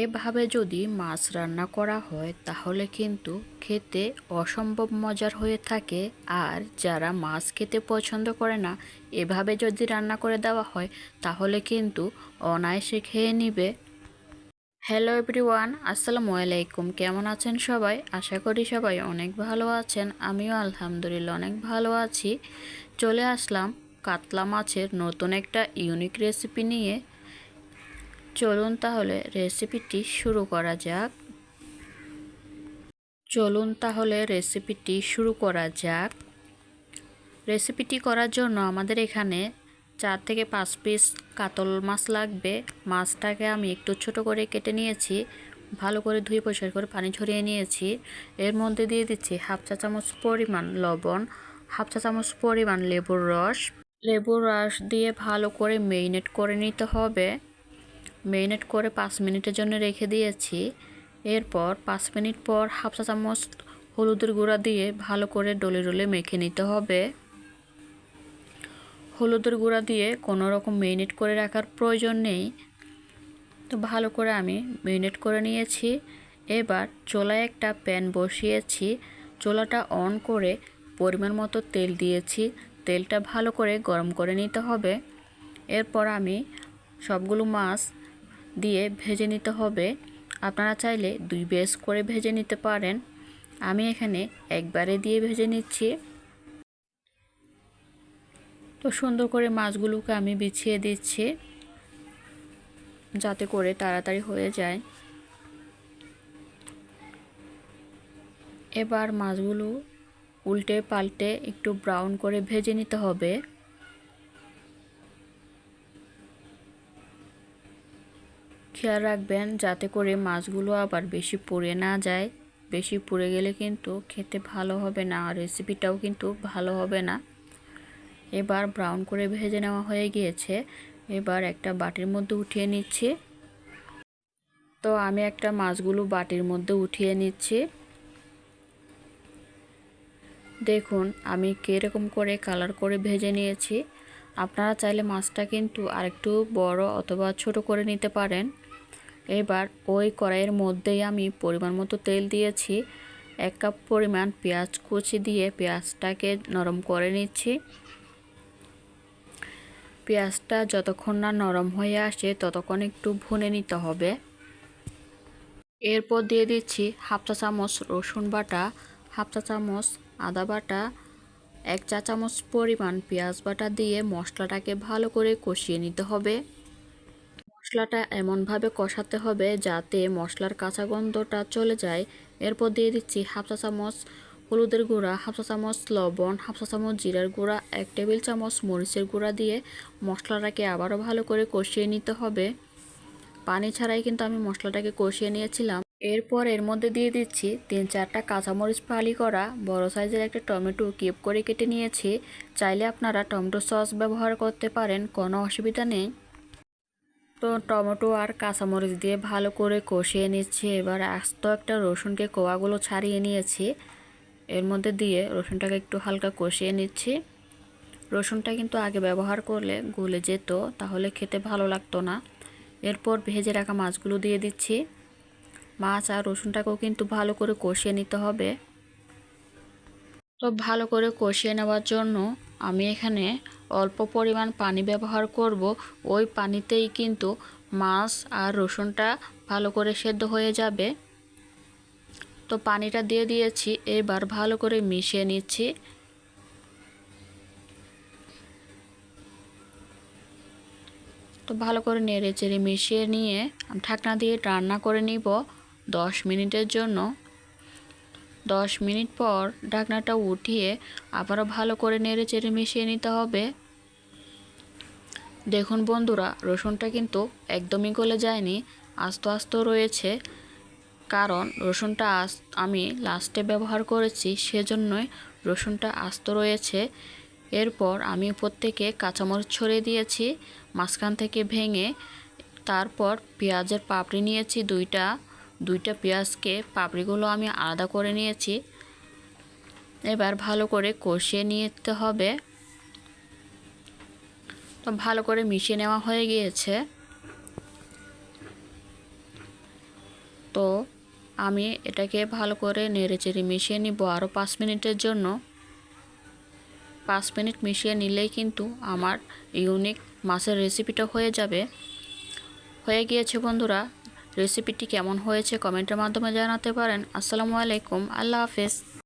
এভাবে যদি মাছ রান্না করা হয়, তাহলে কিন্তু খেতে অসম্ভব মজার হয়ে থাকে। আর যারা মাছ খেতে পছন্দ করে না, এভাবে যদি রান্না করে দেওয়া হয়, তাহলে কিন্তু অনায়াসে খেয়ে নিবে। হ্যালো এভরিওয়ান, আসসালামু আলাইকুম। কেমন আছেন সবাই? আশা করি সবাই অনেক ভালো আছেন। আমিও আলহামদুলিল্লাহ অনেক ভালো আছি। চলে আসলাম কাতলা মাছের নতুন একটা ইউনিক রেসিপি নিয়ে। চলুন তাহলে রেসিপিটি শুরু করা যাক। চলুন তাহলে রেসিপিটি শুরু করা যাক। রেসিপিটি করার জন্য আমাদের এখানে চার থেকে পাঁচ পিস কাতল মাছ লাগবে। মাছটাকে আমি একটু ছোট করে কেটে নিয়েছি, ভালো করে ধুয়ে পরিষ্কার করে পানি ঝরিয়ে নিয়েছি। এর মধ্যে দিয়ে দিচ্ছি হাফ চা চামচ পরিমাণ লবণ, হাফ চা চামচ পরিমাণ লেবুর রস। লেবুর রস দিয়ে ভালো করে মেরিনেট করে নিতে হবে। মেরিনেট করে পাঁচ মিনিটের জন্য রেখে দিয়েছি। এরপর পাঁচ মিনিট পর হাফ চা চামচ হলুদের গুঁড়া দিয়ে ভালো করে ডলে ডলে মেখে নিতে হবে। হলুদের গুঁড়া দিয়ে কোনো রকম মেরিনেট করে রাখার প্রয়োজন নেই। তো ভালো করে আমি মেরিনেট করে নিয়েছি। এবার চোলায় একটা প্যান বসিয়েছি। চোলাটা অন করে পরিমাণ মতো তেল দিয়েছি। তেলটা ভালো করে গরম করে নিতে হবে। এরপর আমি সবগুলো মাছ দিয়ে ভেজে নিতে হবে। আপনারা চাইলে দুই বেস করে ভেজে নিতে পারেন। আমি এখানে একবারে দিয়ে ভেজে নিচ্ছি। তো সুন্দর করে মাছগুলোকে আমি বিছিয়ে দিচ্ছি, যাতে করে তাড়াতাড়ি হয়ে যায়। এবার মাছগুলো উল্টে পাল্টে একটু ব্রাউন করে ভেজে নিতে হবে। খেয়াল রাখবেন যাতে করে মাছগুলো আবার বেশি পুড়ে না যায়। বেশি পুড়ে গেলে কিন্তু খেতে ভালো হবে না আর রেসিপিটাও কিন্তু ভালো হবে না। এবার ব্রাউন করে ভেজে নেওয়া হয়ে গিয়েছে। এবার একটা বাটির মধ্যে উঠিয়ে নিচ্ছি। তো আমি একটা মাছগুলো বাটির মধ্যে উঠিয়ে নিচ্ছি। দেখুন, আমি কীরকম করে কালার করে ভেজে নিয়েছি। আপনারা চাইলে মাছটা কিন্তু আরেকটু বড় অথবা ছোট করে নিতে পারেন। এবার ওই কড়াইয়ের মধ্যেই আমি পরিমাণ মতো তেল দিয়েছি, এক কাপ পরিমাণ পেঁয়াজ কুচি দিয়ে পেঁয়াজটাকে নরম করে নিচ্ছি। পেঁয়াজটা যতক্ষণ না নরম হয়ে আসে ততক্ষণ একটু ভুনে নিতে হবে। এরপর দিয়ে দিচ্ছি হাফ চা চামচ রসুন বাটা, হাফ চা চামচ আদা বাটা, এক চা চামচ পরিমাণ পেঁয়াজ বাটা দিয়ে মশলাটাকে ভালো করে কষিয়ে নিতে হবে। মশলাটা এমনভাবে কষাতে হবে যাতে মশলার কাঁচা গন্ধটা চলে যায়। এরপর দিয়ে দিচ্ছি হাফ চা চামচ হলুদের গুঁড়া, হাফ চা চামচ লবণ, হাফ চা চামচ জিরার গুঁড়া, এক টেবিল চামচ মরিচের গুঁড়া দিয়ে মশলাটাকে আবারও ভালো করে কষিয়ে নিতে হবে। পানি ছাড়াই কিন্তু আমি মশলাটাকে কষিয়ে নিয়েছিলাম। এরপর এর মধ্যে দিয়ে দিচ্ছি তিন চারটা কাঁচামরিচ ফালি করা। বড় সাইজের একটা টমেটো কিপ করে কেটে নিয়েছি। চাইলে আপনারা টমেটো সস ব্যবহার করতে পারেন, কোনো অসুবিধা নেই। তো টমেটো আর কাঁচামরিচ দিয়ে ভালো করে কষিয়ে নিচ্ছি। এবার আস্ত একটা রসুনকে কোয়াগুলো ছাড়িয়ে নিয়েছি। এর মধ্যে দিয়ে রসুনটাকে একটু হালকা কষিয়ে নিচ্ছি। রসুনটা কিন্তু আগে ব্যবহার করলে গলে যেত, তাহলে খেতে ভালো লাগতো না। এরপর ভেজে রাখা মাছগুলো দিয়ে দিচ্ছি। মাছ আর রসুনটাকেও কিন্তু ভালো করে কষিয়ে নিতে হবে। তো ভালো করে কষিয়ে নেওয়ার জন্য আমি এখানে অল্প পরিমাণ পানি ব্যবহার করব, ওই পানিতেই কিন্তু মাছ আর রসুনটা ভালো করে সেদ্ধ হয়ে যাবে। তো পানিটা দিয়ে দিয়েছি, এবার ভালো করে মিশিয়ে নিচ্ছি। তো ভালো করে নেড়ে চেড়ে মিশিয়ে নিয়ে ঢাকনা দিয়ে রান্না করে নিব দশ মিনিটের জন্য। দশ মিনিট পর ঢাকনাটা উঠিয়ে আবারও ভালো করে নেড়ে চেড়ে মিশিয়ে নিতে হবে। দেখুন বন্ধুরা, রসুনটা কিন্তু একদমই গলে যায়নি, আস্তে আস্তে রয়েছে। কারণ রসুনটা আমি লাস্টে ব্যবহার করেছি, সেজন্যই রসুনটা আস্ত রয়েছে। এরপর আমি উপর থেকে কাঁচামরিচ ছড়িয়ে দিয়েছি, মাঝখান থেকে ভেঙে তারপর পেঁয়াজের পাপড়ি নিয়েছি দুইটা। দুইটা পেঁয়াজকে পাপড়িগুলো আমি আলাদা করে নিয়েছি। এবার ভালো করে কষিয়ে নিতে হবে। তো ভালো করে মিশিয়ে নেওয়া হয়ে গিয়েছে। তো আমি এটাকে ভালো করে নেড়ে চেড়ে মিশিয়ে নিব আরও পাঁচ মিনিটের জন্য। পাঁচ মিনিট মিশিয়ে নিলেই কিন্তু আমার ইউনিক মাছের রেসিপিটা হয়ে যাবে। হয়ে গিয়েছে বন্ধুরা, রেসিপিটি কেমন হয়েছে কমেন্টের মাধ্যমে জানাতে পারেন। আসসালামু আলাইকুম, আল্লাহ হাফেজ।